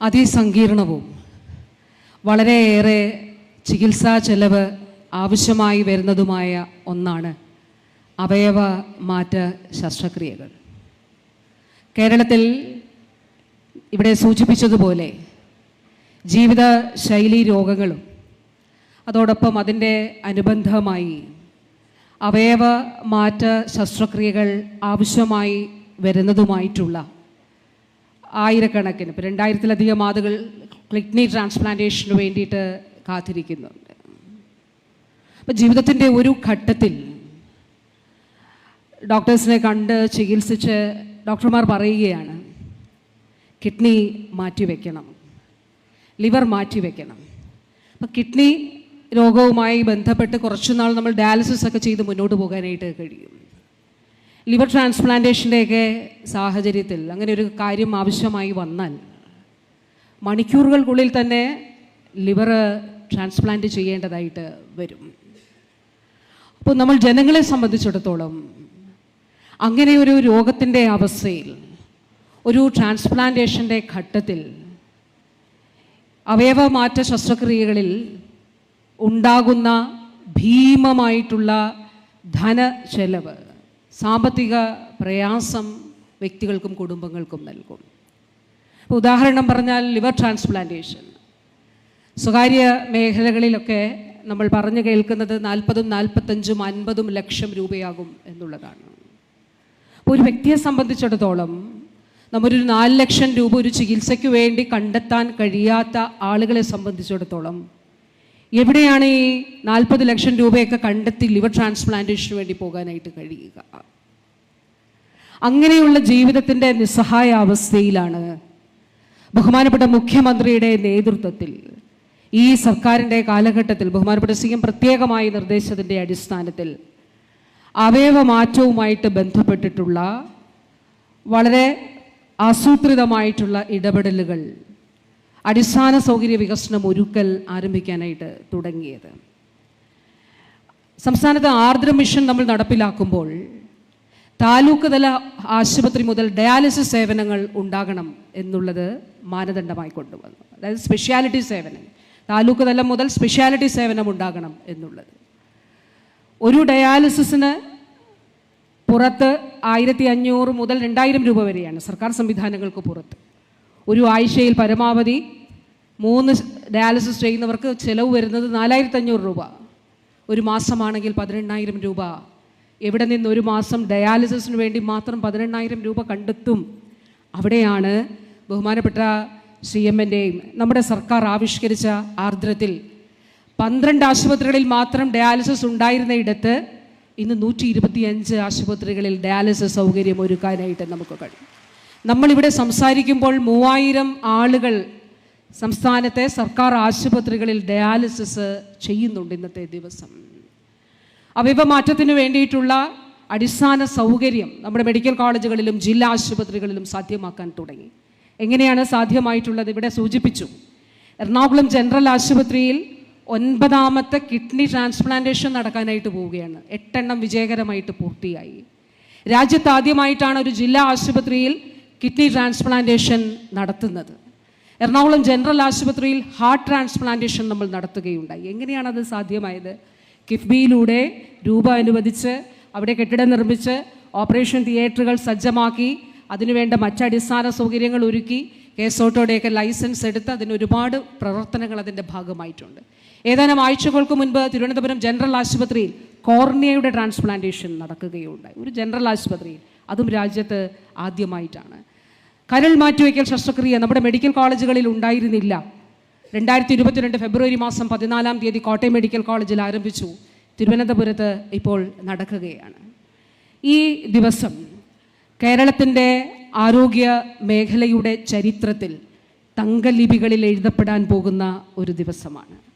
അതിസങ്കീർണവും വളരെയേറെ ചികിത്സാ ചെലവ് ആവശ്യമായി വരുന്നതുമായ ഒന്നാണ് അവയവ മാറ്റ ശസ്ത്രക്രിയകൾ. കേരളത്തിൽ ഇവിടെ സൂചിപ്പിച്ചതുപോലെ ജീവിത ശൈലി രോഗങ്ങളും അതോടൊപ്പം അതിന്റെ അനുബന്ധമായി അവയവ മാറ്റ ശസ്ത്രക്രിയകൾ ആവശ്യമായി വരുന്നതുമായിട്ടുള്ള ആയിരക്കണക്കിന് ഇപ്പം രണ്ടായിരത്തിലധികം ആളുകൾ കിഡ്നി ട്രാൻസ്പ്ലാന്റേഷന് വേണ്ടിയിട്ട് കാത്തിരിക്കുന്നുണ്ട്. അപ്പം ജീവിതത്തിന്റെ ഒരു ഘട്ടത്തിൽ ഡോക്ടേഴ്സിനെ കണ്ട് ചികിത്സിച്ച് ഡോക്ടർമാർ പറയുകയാണ് കിഡ്നി മാറ്റിവെക്കണം ലിവർ മാറ്റിവെക്കണം. അപ്പം കിഡ്നി രോഗവുമായി ബന്ധപ്പെട്ട് കുറച്ചുനാൾ നമ്മൾ ഡയാലിസിസ് ഒക്കെ ചെയ്ത് മുന്നോട്ട് പോകാനായിട്ട് കഴിയും. ലിവർ ട്രാൻസ്പ്ലാന്റേഷന്റെയൊക്കെ സാഹചര്യത്തിൽ അങ്ങനെ ഒരു കാര്യം ആവശ്യമായി വന്നാൽ മണിക്കൂറുകൾക്കുള്ളിൽ തന്നെ ലിവർ ട്രാൻസ്പ്ലാന്റ് ചെയ്യേണ്ടതായിട്ട് വരും. അപ്പോൾ നമ്മൾ ജനങ്ങളെ സംബന്ധിച്ചിടത്തോളം അങ്ങനെ ഒരു രോഗത്തിന്റെ അവസ്ഥയിൽ ഒരു ട്രാൻസ്പ്ലാന്റേഷന്റെ ഘട്ടത്തിൽ അവയവമാറ്റ ശസ്ത്രക്രിയകളിൽ ഉണ്ടാകുന്ന ഭീമമായിട്ടുള്ള ധന ചെലവ് സാമ്പത്തിക പ്രയാസം വ്യക്തികൾക്കും കുടുംബങ്ങൾക്കും നൽകും. ഉദാഹരണം പറഞ്ഞാൽ ലിവർ ട്രാൻസ്പ്ലാന്റേഷൻ. സ്വകാര്യ മേഖലകളിലൊക്കെ നമ്മൾ പറഞ്ഞു കേൾക്കുന്നത് നാൽപ്പതും നാൽപ്പത്തഞ്ചും അൻപതും ലക്ഷം രൂപയാകും എന്നുള്ളതാണ്. അപ്പോൾ ഒരു വ്യക്തിയെ സംബന്ധിച്ചിടത്തോളം നമ്മളൊരു നാല് ലക്ഷം രൂപ ഒരു ചികിത്സയ്ക്ക് വേണ്ടി കണ്ടെത്താൻ കഴിയാത്ത ആളുകളെ സംബന്ധിച്ചിടത്തോളം എവിടെയാണ് ഈ നാൽപ്പത് ലക്ഷം രൂപയൊക്കെ കണ്ടെത്തി ലിവർ ട്രാൻസ്പ്ലാന്റേഷന് വേണ്ടി പോകാനായിട്ട് കഴിയുക? അങ്ങനെയുള്ള ജീവിതത്തിന്റെ നിസ്സഹായ അവസ്ഥയിലാണ് ബഹുമാനപ്പെട്ട മുഖ്യമന്ത്രിയുടെ നേതൃത്വത്തിൽ ഈ സർക്കാരിന്റെ കാലഘട്ടത്തിൽ ബഹുമാനപ്പെട്ട സി എം പ്രത്യേകമായി നിർദ്ദേശത്തിന്റെ അടിസ്ഥാനത്തിൽ അവയവമാറ്റവുമായിട്ട് ബന്ധപ്പെട്ടിട്ടുള്ള വളരെ ആസൂത്രിതമായിട്ടുള്ള ഇടപെടലുകൾ അടിസ്ഥാന സൗകര്യ വികസനം ഒരുക്കൽ ആരംഭിക്കാനായിട്ട് തുടങ്ങിയത്. സംസ്ഥാനത്ത് ആർദ്ര മിഷൻ നമ്മൾ നടപ്പിലാക്കുമ്പോൾ താലൂക്ക് തല ആശുപത്രി മുതൽ ഡയാലിസിസ് സേവനങ്ങൾ ഉണ്ടാകണം എന്നുള്ളത് മാനദണ്ഡമായി കൊണ്ടുവന്നു അതായത് സ്പെഷ്യാലിറ്റി സേവനം താലൂക്ക് തലം മുതൽ സ്പെഷ്യാലിറ്റി സേവനം ഉണ്ടാകണം എന്നുള്ളത്. ഒരു ഡയാലിസിസിന് പുറത്ത് ആയിരത്തി അഞ്ഞൂറ് മുതൽ രണ്ടായിരം രൂപ വരെയാണ് സർക്കാർ സംവിധാനങ്ങൾക്ക് പുറത്ത്. ഒരു ആഴ്ചയിൽ പരമാവധി മൂന്ന് ഡയാലിസിസ് ചെയ്യുന്നവർക്ക് ചിലവ് വരുന്നത് നാലായിരത്തി അഞ്ഞൂറ് രൂപ. ഒരു മാസമാണെങ്കിൽ പതിനെണ്ണായിരം രൂപ. എവിടെ നിന്ന് ഒരു മാസം ഡയാലിസിസിന് വേണ്ടി മാത്രം പതിനെണ്ണായിരം രൂപ കണ്ടെത്തും? അവിടെയാണ് ബഹുമാനപ്പെട്ട സി എമ്മിന്റെയും നമ്മുടെ സർക്കാർ ആവിഷ്കരിച്ച ആർദ്രത്തിൽ പന്ത്രണ്ട് ആശുപത്രികളിൽ മാത്രം ഡയാലിസിസ് ഉണ്ടായിരുന്ന ഇടത്ത് ഇന്ന് നൂറ്റി ഇരുപത്തിയഞ്ച് ആശുപത്രികളിൽ ഡയാലിസിസ് സൗകര്യം ഒരുക്കാനായിട്ട് നമുക്ക് കഴിയും. നമ്മളിവിടെ സംസാരിക്കുമ്പോൾ മൂവായിരം ആളുകൾ സംസ്ഥാനത്തെ സർക്കാർ ആശുപത്രികളിൽ ഡയാലിസിസ് ചെയ്യുന്നുണ്ട് ഇന്നത്തെ ദിവസം. അവയവ മാറ്റത്തിന് വേണ്ടിയിട്ടുള്ള അടിസ്ഥാന സൗകര്യം നമ്മുടെ മെഡിക്കൽ കോളേജുകളിലും ജില്ലാ ആശുപത്രികളിലും സാധ്യമാക്കാൻ തുടങ്ങി. എങ്ങനെയാണ് സാധ്യമായിട്ടുള്ളത്? ഇവിടെ സൂചിപ്പിച്ചു. എറണാകുളം ജനറൽ ആശുപത്രിയിൽ ഒൻപതാമത്തെ കിഡ്നി ട്രാൻസ്പ്ലാന്റേഷൻ നടക്കാനായിട്ട് പോവുകയാണ്. എട്ടെണ്ണം വിജയകരമായിട്ട് പൂർത്തിയായി. രാജ്യത്താദ്യമായിട്ടാണ് ഒരു ജില്ലാ ആശുപത്രിയിൽ കിഡ്നി ട്രാൻസ്പ്ലാന്റേഷൻ നടത്തുന്നത്. എറണാകുളം ജനറൽ ആശുപത്രിയിൽ ഹാർട്ട് ട്രാൻസ്പ്ലാന്റേഷൻ നമ്മൾ നടത്തുകയുണ്ടായി. എങ്ങനെയാണ് അത് സാധ്യമായത്? കിഫ്ബിയിലൂടെ രൂപ അനുവദിച്ച് അവിടെ കെട്ടിടം നിർമ്മിച്ച് ഓപ്പറേഷൻ തിയേറ്ററുകൾ സജ്ജമാക്കി അതിനുവേണ്ട മറ്റടിസ്ഥാന സൗകര്യങ്ങൾ ഒരുക്കി കേസോട്ടോടെയൊക്കെ ലൈസൻസ് എടുത്ത് അതിന് ഒരുപാട് പ്രവർത്തനങ്ങൾ അതിന്റെ ഭാഗമായിട്ടുണ്ട്. ഏതാനും ആഴ്ചകൾക്ക് മുൻപ് തിരുവനന്തപുരം ജനറൽ ആശുപത്രിയിൽ കോർണിയയുടെ ട്രാൻസ്പ്ലാന്റേഷൻ നടക്കുകയുണ്ടായി. ഒരു ജനറൽ ആശുപത്രിയിൽ. അതും രാജ്യത്ത് ആദ്യമായിട്ടാണ്. കരൾ മാറ്റിവെക്കൽ ശസ്ത്രക്രിയ നമ്മുടെ മെഡിക്കൽ കോളേജുകളിൽ ഉണ്ടായിരുന്നില്ല. രണ്ടായിരത്തി ഇരുപത്തിരണ്ട് ഫെബ്രുവരി മാസം പതിനാലാം തീയതി കോട്ടയം മെഡിക്കൽ കോളേജിൽ ആരംഭിച്ചു. തിരുവനന്തപുരത്ത് ഇപ്പോൾ നടക്കുകയാണ്. ഈ ദിവസം കേരളത്തിന്റെ ആരോഗ്യ മേഖലയുടെ ചരിത്രത്തിൽ തങ്കലിപികളിൽ എഴുതപ്പെടാൻ പോകുന്ന ഒരു ദിവസമാണ്.